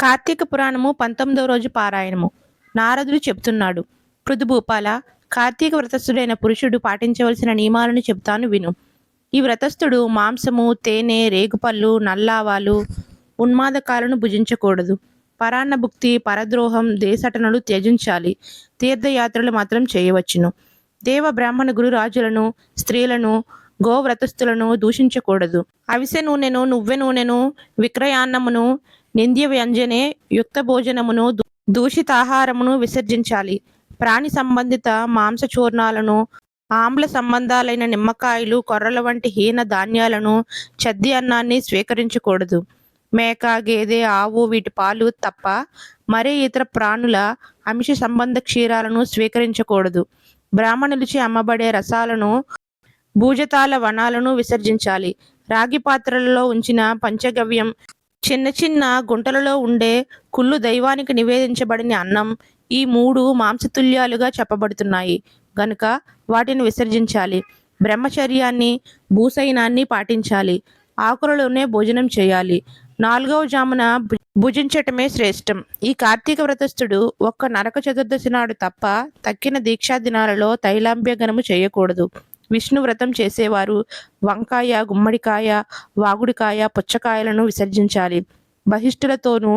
కార్తీక పురాణము పంతొమ్మిదవ రోజు పారాయణము. నారదుడు చెప్తున్నాడు పృథుభూపాల కార్తీక వ్రతస్థుడైన పురుషుడు పాటించవలసిన నియమాలను చెప్తాను విను. ఈ వ్రతస్థుడు మాంసము తేనె రేగుపళ్ళు నల్లావాలు ఉన్మాదకాలను భుజించకూడదు. పరాన్న భుక్తి పరద్రోహం దేశటనలు త్యజించాలి. తీర్థయాత్రలు మాత్రం చేయవచ్చును. దేవ బ్రాహ్మణ గురు రాజులను స్త్రీలను గోవ్రతస్థులను దూషించకూడదు. అవిసె నూనెను నువ్వె నూనెను విక్రయాన్నమును నింద్య వ్యంజనే యుక్త భోజనమును దూషిత దూషితాహారమును విసర్జించాలి. ప్రాణి సంబంధిత మాంస చూర్ణాలను ఆమ్ల సంబంధాలైన నిమ్మకాయలు కొర్రల వంటి హీన ధాన్యాలను చద్ది అన్నాన్ని స్వీకరించకూడదు. మేక గేదె ఆవు వీటి పాలు తప్ప మరే ఇతర ప్రాణుల అంశ సంబంధ క్షీరాలను స్వీకరించకూడదు. బ్రాహ్మణులచే అమ్మబడే రసాలను భూజతాల వనాలను విసర్జించాలి. రాగి పాత్రలలో ఉంచిన పంచగవ్యం చిన్న చిన్న గుంటలలో ఉండే కుళ్ళు దైవానికి నివేదించబడిన అన్నం ఈ మూడు మాంసతుల్యాలుగా చెప్పబడుతున్నాయి. గనుక వాటిని విసర్జించాలి. బ్రహ్మచర్యాన్ని భూసైనాన్ని పాటించాలి. ఆకులలోనే భోజనం చేయాలి. నాలుగవ జామున భు- భుజించటమే శ్రేష్టం. ఈ కార్తీక వ్రతస్థుడు ఒక్క నరక చతుర్దశి నాడు తప్ప తక్కిన దీక్షా దినాలలో తైలాంబ్యగనము చేయకూడదు. విష్ణు వ్రతం చేసేవారు. వంకాయ గుమ్మడికాయ వాగుడికాయ పుచ్చకాయలను విసర్జించాలి. బహిష్ఠులతోనూ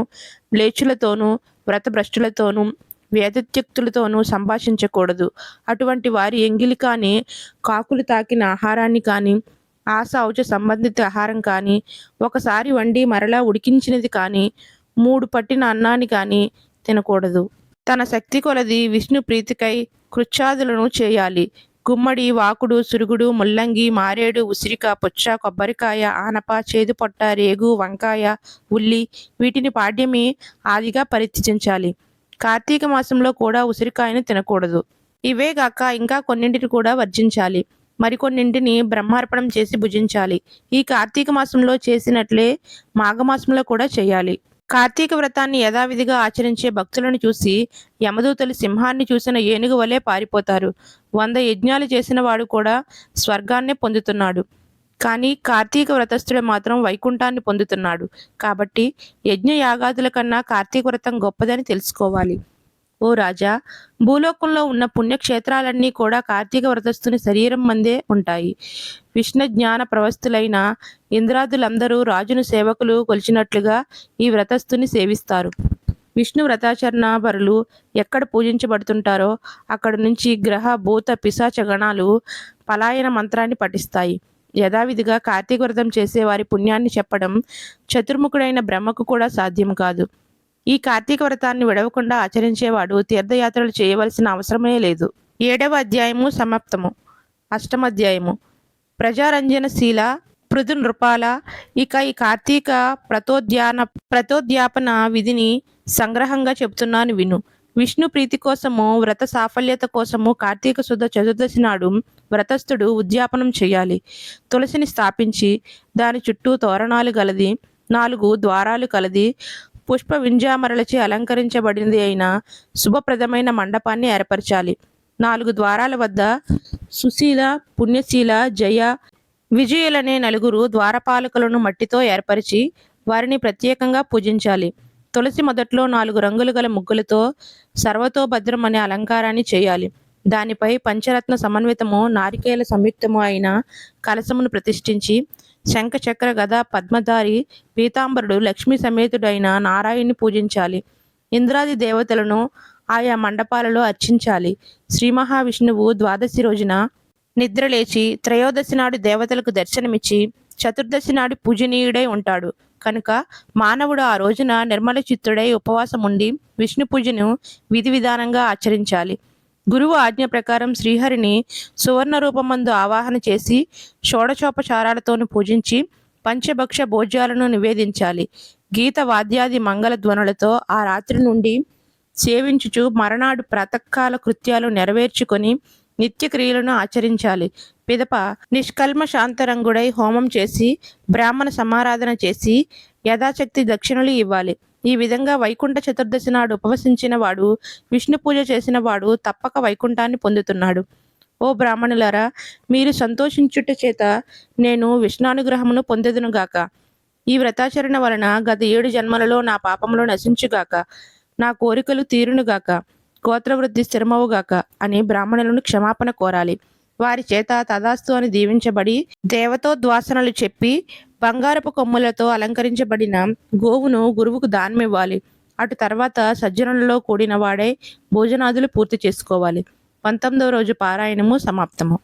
లేచులతోనూ వ్రతభ్రష్టులతోనూ వేదత్యక్తులతోనూ సంభాషించకూడదు. అటువంటి వారి ఎంగిలి కానీ కాకులు తాకిన ఆహారాన్ని కానీ ఆశ ఔచ సంబంధిత ఆహారం కానీ ఒకసారి వండి మరలా ఉడికించినది కానీ మూడు పట్టిన అన్నాన్ని కానీ తినకూడదు. తన శక్తి కొలది విష్ణు ప్రీతికై కృత్యాదులను చేయాలి. గుమ్మడి వాకుడు సురుగుడు ముల్లంగి మారేడు ఉసిరిక పుచ్చ కొబ్బరికాయ ఆనప చేదు పొట్ట రేగు వంకాయ ఉల్లి వీటిని పాడ్యమి ఆదిగా పరిత్యజించాలి. కార్తీక మాసంలో కూడా ఉసిరికాయను తినకూడదు. ఇవే గాక ఇంకా కొన్నింటిని కూడా వర్జించాలి. మరికొన్నింటిని బ్రహ్మార్పణం చేసి భుజించాలి. ఈ కార్తీక మాసంలో చేసినట్లే మాఘమాసంలో కూడా చేయాలి. కార్తీక వ్రతాన్ని యథావిధిగా ఆచరించే భక్తులను చూసి యమదూతలు సింహాన్ని చూసిన ఏనుగు వలె పారిపోతారు. వంద యజ్ఞాలు చేసిన వాడు కూడా స్వర్గాన్నే పొందుతున్నాడు. కానీ కార్తీక వ్రతస్థుడు మాత్రం వైకుంఠాన్ని పొందుతున్నాడు. కాబట్టి యజ్ఞ యాగాదుల కన్నా కార్తీక వ్రతం గొప్పదని తెలుసుకోవాలి. ఓ రాజా భూలోకంలో ఉన్న పుణ్యక్షేత్రాలన్నీ కూడా కార్తీక వ్రతస్థుని శరీరం మందే ఉంటాయి. విష్ణు జ్ఞాన ప్రవస్తులైన ఇంద్రాదులందరూ రాజును సేవకులు కొలిచినట్లుగా ఈ వ్రతస్థుని సేవిస్తారు. విష్ణు వ్రతాచరణ పరులు ఎక్కడ పూజించబడుతుంటారో అక్కడ నుంచి గ్రహ భూత పిశాచ గణాలు పలాయన మంత్రాన్ని పఠిస్తాయి. యథావిధిగా కార్తీక వ్రతం చేసే వారి పుణ్యాన్ని చెప్పడం చతుర్ముఖుడైన బ్రహ్మకు కూడా సాధ్యం కాదు. ఈ కార్తీక వ్రతాన్ని విడవకుండా ఆచరించేవాడు తీర్థయాత్రలు చేయవలసిన అవసరమే లేదు. ఏడవ అధ్యాయము సమాప్తము. అష్టమాధ్యాయము ప్రజారంజనశీల పృథు నృపాల ఇక ఈ కార్తీక ప్రతోద్యాన ప్రతోద్యాపన విధిని సంగ్రహంగా చెబుతున్నాను విను. విష్ణు ప్రీతి కోసము వ్రత సాఫల్యత కోసము కార్తీక శుద్ధ చతుర్దశి నాడు వ్రతస్థుడు ఉద్యాపనం చేయాలి. తులసిని స్థాపించి దాని చుట్టూ తోరణాలు గలది నాలుగు ద్వారాలు కలది పుష్ప వింజామరలచే అలంకరించబడినది అయిన శుభప్రదమైన మండపాన్ని ఏర్పరచాలి. నాలుగు ద్వారాల వద్ద సుశీల పుణ్యశీల జయ విజయులనే నలుగురు ద్వారపాలకులను మట్టితో ఏర్పరిచి వారిని ప్రత్యేకంగా పూజించాలి. తులసి మొదట్లో నాలుగు రంగులు గల ముగ్గులతో సర్వతోభద్రం అనే అలంకారాన్ని చేయాలి. దానిపై పంచరత్న సమన్వితము నారికేల సంయుక్తము అయిన కలసమును ప్రతిష్ఠించి శంఖ చక్ర గద పద్మధారి పీతాంబరుడు లక్ష్మీ సమేతుడైన నారాయణ్ణి పూజించాలి. ఇంద్రాది దేవతలను ఆయా మండపాలలో అర్చించాలి. శ్రీ మహావిష్ణువు ద్వాదశి రోజున నిద్రలేచి త్రయోదశి నాడు దేవతలకు దర్శనమిచ్చి చతుర్దశి నాడు పూజనీయుడై ఉంటాడు. కనుక మానవుడు ఆ రోజున నిర్మల చిత్తుడై ఉపవాసం ఉండి విష్ణు పూజను విధి విధానంగా ఆచరించాలి. గురువు ఆజ్ఞ ప్రకారం శ్రీహరిని సువర్ణ రూపమందు ఆవాహన చేసి షోడచోపచారాలతోను పూజించి పంచభక్ష భోజ్యాలను నివేదించాలి. గీత వాద్యాది మంగళ ధ్వనులతో ఆ రాత్రి నుండి సేవించుచు మరనాడు ప్రాతకాల కృత్యాలు నెరవేర్చుకొని నిత్యక్రియలను ఆచరించాలి. పిదప నిష్కల్మ శాంతరంగుడై హోమం చేసి బ్రాహ్మణ సమారాధన చేసి యథాశక్తి దక్షిణలు ఇవ్వాలి. ఈ విధంగా వైకుంఠ చతుర్దశి నాడు ఉపవసించిన వాడు విష్ణు పూజ చేసిన వాడు తప్పక వైకుంఠాన్ని పొందుతున్నాడు. ఓ బ్రాహ్మణులారా మీరు సంతోషించుట చేత నేను విష్ణానుగ్రహమును పొందెదునుగాక ఈ వ్రతాచరణ వలన గత ఏడు జన్మలలో నా పాపములు నశించుగాక నా కోరికలు తీరునుగాక గోత్రవృద్ధి స్థిరమవుగాక అని బ్రాహ్మణులను క్షమాపణ కోరాలి. వారి చేత తదాస్తు అని దీవించబడి దేవతోద్వాసనలు చెప్పి బంగారపు కొమ్ములతో అలంకరించబడిన గోవును గురువుకు దానమివ్వాలి. అటు తర్వాత సజ్జనులలో కూడిన వాడే భోజనాదులు పూర్తి చేసుకోవాలి. పంతొమ్మిదవ రోజు పారాయణము సమాప్తము.